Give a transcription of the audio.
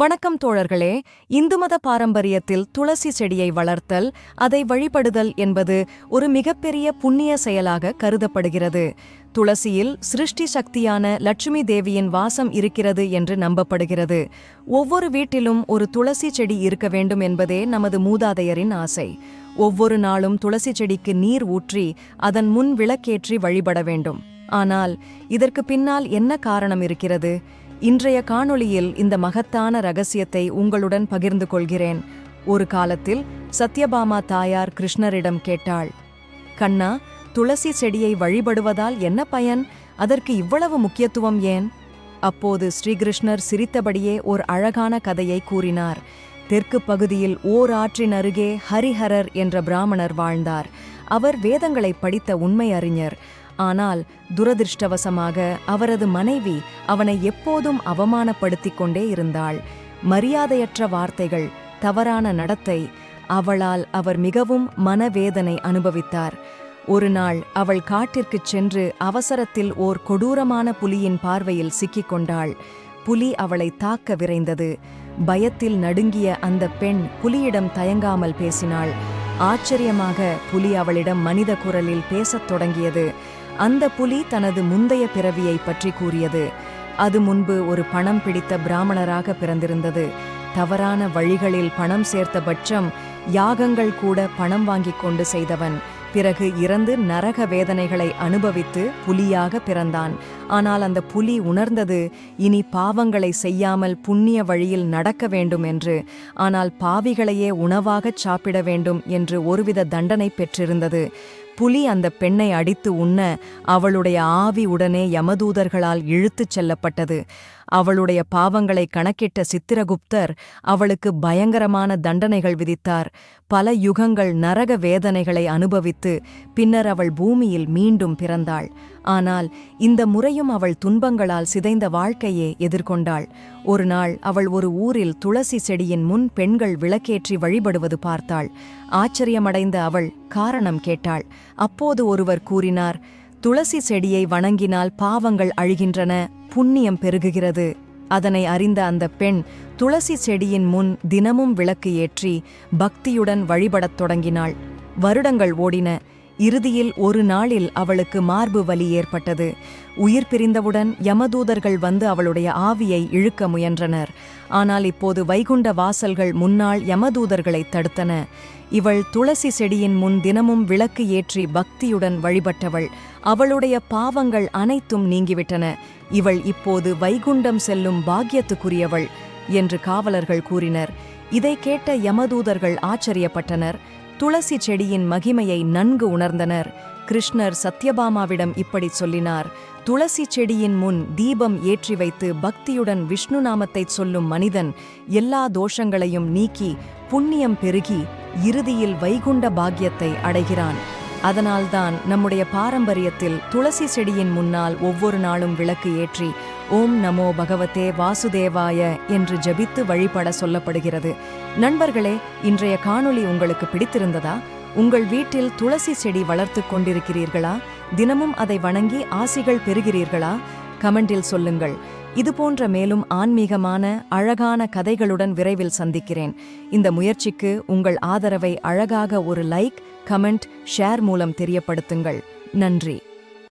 வணக்கம் தோழர்களே. இந்து மத பாரம்பரியத்தில் துளசி செடியை வளர்த்தல் அதை வழிபடுதல் என்பது ஒரு மிகப்பெரிய புண்ணிய செயலாக கருதப்படுகிறது. துளசியில் சிருஷ்டி சக்தியான லட்சுமி தேவியின் வாசம் இருக்கிறது என்று நம்பப்படுகிறது. ஒவ்வொரு வீட்டிலும் ஒரு துளசி செடி இருக்க வேண்டும் என்பதே நமது மூதாதையரின் ஆசை. ஒவ்வொரு நாளும் துளசி செடிக்கு நீர் ஊற்றி அதன் முன் விளக்கேற்றி வழிபட வேண்டும். ஆனால் இதற்கு பின்னால் என்ன காரணம் இருக்கிறது? இன்றைய காணொளியில் இந்த மகத்தான ரகசியத்தை உங்களுடன் பகிர்ந்து கொள்கிறேன். ஒரு காலத்தில் சத்யபாமா தாயார் கிருஷ்ணரிடம் கேட்டாள் கண்ணா துளசி செடியை வழிபடுவதால் என்ன பயன்? அதற்கு இவ்வளவு முக்கியத்துவம் ஏன்? அப்போது ஸ்ரீகிருஷ்ணர் சிரித்தபடியே ஓர் அழகான கதையை கூறினார். தெற்கு பகுதியில் ஓர் ஆற்றின் அருகே ஹரிஹரர் என்ற பிராமணர் வாழ்ந்தார். அவர் வேதங்களை படித்த உண்மை அறிஞர். ஆனால் துரதிருஷ்டவசமாக அவரது மனைவி அவனை எப்போதும் அவமானப்படுத்திக் கொண்டே இருந்தாள். மரியாதையற்ற வார்த்தைகள் தவறான நடத்தை அவளால் அவர் மிகவும் மனவேதனை அனுபவித்தார். ஒரு நாள் அவள் காட்டிற்குச் சென்று அவசரத்தில் ஓர் கொடூரமான புலியின் பார்வையில் சிக்கிக் கொண்டாள். புலி அவளை தாக்க விரைந்தது. பயத்தில் நடுங்கிய அந்த பெண் புலியிடம் தயங்காமல் பேசினாள். ஆச்சரியமாக புலி அவளிடம் மனித குரலில் பேசத் தொடங்கியது. அந்த புலி தனது முந்தைய பிறவியை பற்றி கூறியது. அது முன்பு ஒரு பணம் பிடித்த பிராமணராக பிறந்திருந்தது. தவறான வழிகளில் பணம் சேர்த்த பட்சம் யாகங்கள் கூட பணம் வாங்கிக் கொண்டு செய்தவன். பிறகு இறந்து நரக வேதனைகளை அனுபவித்து புலியாக பிறந்தான். ஆனால் அந்த புலி உணர்ந்தது இனி பாவங்களை செய்யாமல் புண்ணிய வழியில் நடக்க வேண்டும் என்று. ஆனால் பாவிகளையே உணவாகச் சாப்பிட வேண்டும் என்று ஒருவித தண்டனை பெற்றிருந்தது. புலி அந்த பெண்ணை அடித்து உண்ண அவளுடைய ஆவி உடனே யமதூதர்களால் இழுத்துச் செல்லப்பட்டது. அவளுடைய பாவங்களை கணக்கிட்ட சித்திரகுப்தர் அவளுக்கு பயங்கரமான தண்டனைகள் விதித்தார். பல யுகங்கள் நரக வேதனைகளை அனுபவித்து பின்னர் அவள் பூமியில் மீண்டும் பிறந்தாள். ஆனால் இந்த முறையும் அவள் துன்பங்களால் சிதைந்த வாழ்க்கையே எதிர்கொண்டாள். ஒரு நாள் அவள் ஒரு ஊரில் துளசி செடியின் முன் பெண்கள் விளக்கேற்றி வழிபடுவது பார்த்தாள். ஆச்சரியமடைந்த அவள் காரணம் கேட்டாள். அப்போது ஒருவர் கூறினார் துளசி செடியை வணங்கினால் பாவங்கள் அழிகின்றன புண்ணியம் பெருகுகிறது. அதனை அறிந்த அந்த பெண் துளசி செடியின் முன் தினமும் விளக்கு ஏற்றி பக்தியுடன் வழிபடத் தொடங்கினாள். வருடங்கள் ஓடின. இறுதியில் ஒரு நாளில் அவளுக்கு மார்பு வலி ஏற்பட்டது. உயிர் பிரிந்தவுடன் யமதூதர்கள் வந்து அவளுடைய ஆவியை இழுக்க முயன்றனர். ஆனால் இப்போது வைகுண்ட வாசல்கள் முன்னால் யமதூதர்களை தடுத்தன. இவள் துளசி செடியின் முன் தினமும் விளக்கு ஏற்றி பக்தியுடன் வழிபட்டவள். அவளுடைய பாவங்கள் அனைத்தும் நீங்கிவிட்டன. இவள் இப்போது வைகுண்டம் செல்லும் பாக்கியத்துக்குரியவள் என்று காவலர்கள் கூறினர். இதை கேட்ட யமதூதர்கள் ஆச்சரியப்பட்டனர். துளசி செடியின் மகிமையை நன்கு உணர்ந்தனர். கிருஷ்ணர் சத்யபாமாவிடம் இப்படி சொல்லினார் துளசி செடியின் முன் தீபம் ஏற்றி வைத்து பக்தியுடன் விஷ்ணு நாமத்தை சொல்லும் மனிதன் எல்லா தோஷங்களையும் நீக்கி புண்ணியம் பெருகி இறுதியில் வைகுண்ட பாக்கியத்தை அடைகிறான். அதனால்தான் நம்முடைய பாரம்பரியத்தில் துளசி செடியின் முன்னால் ஒவ்வொரு நாளும் விளக்கு ஏற்றி ஓம் நமோ பகவதே வாசுதேவாய என்று ஜபித்து வழிபட சொல்லப்படுகிறது. நண்பர்களே இன்றைய காணொளி உங்களுக்கு பிடித்திருந்ததா? உங்கள் வீட்டில் துளசி செடி வளர்த்து கொண்டிருக்கிறீர்களா? தினமும் அதை வணங்கி ஆசிகள் பெறுகிறீர்களா? கமெண்டில் சொல்லுங்கள். இதுபோன்ற மேலும் ஆன்மீகமான அழகான கதைகளுடன் விரைவில் சந்திக்கிறேன். இந்த முயற்சிக்கு உங்கள் ஆதரவை அழகாக ஒரு லைக் கமெண்ட் ஷேர் மூலம் தெரியப்படுத்துங்கள். நன்றி.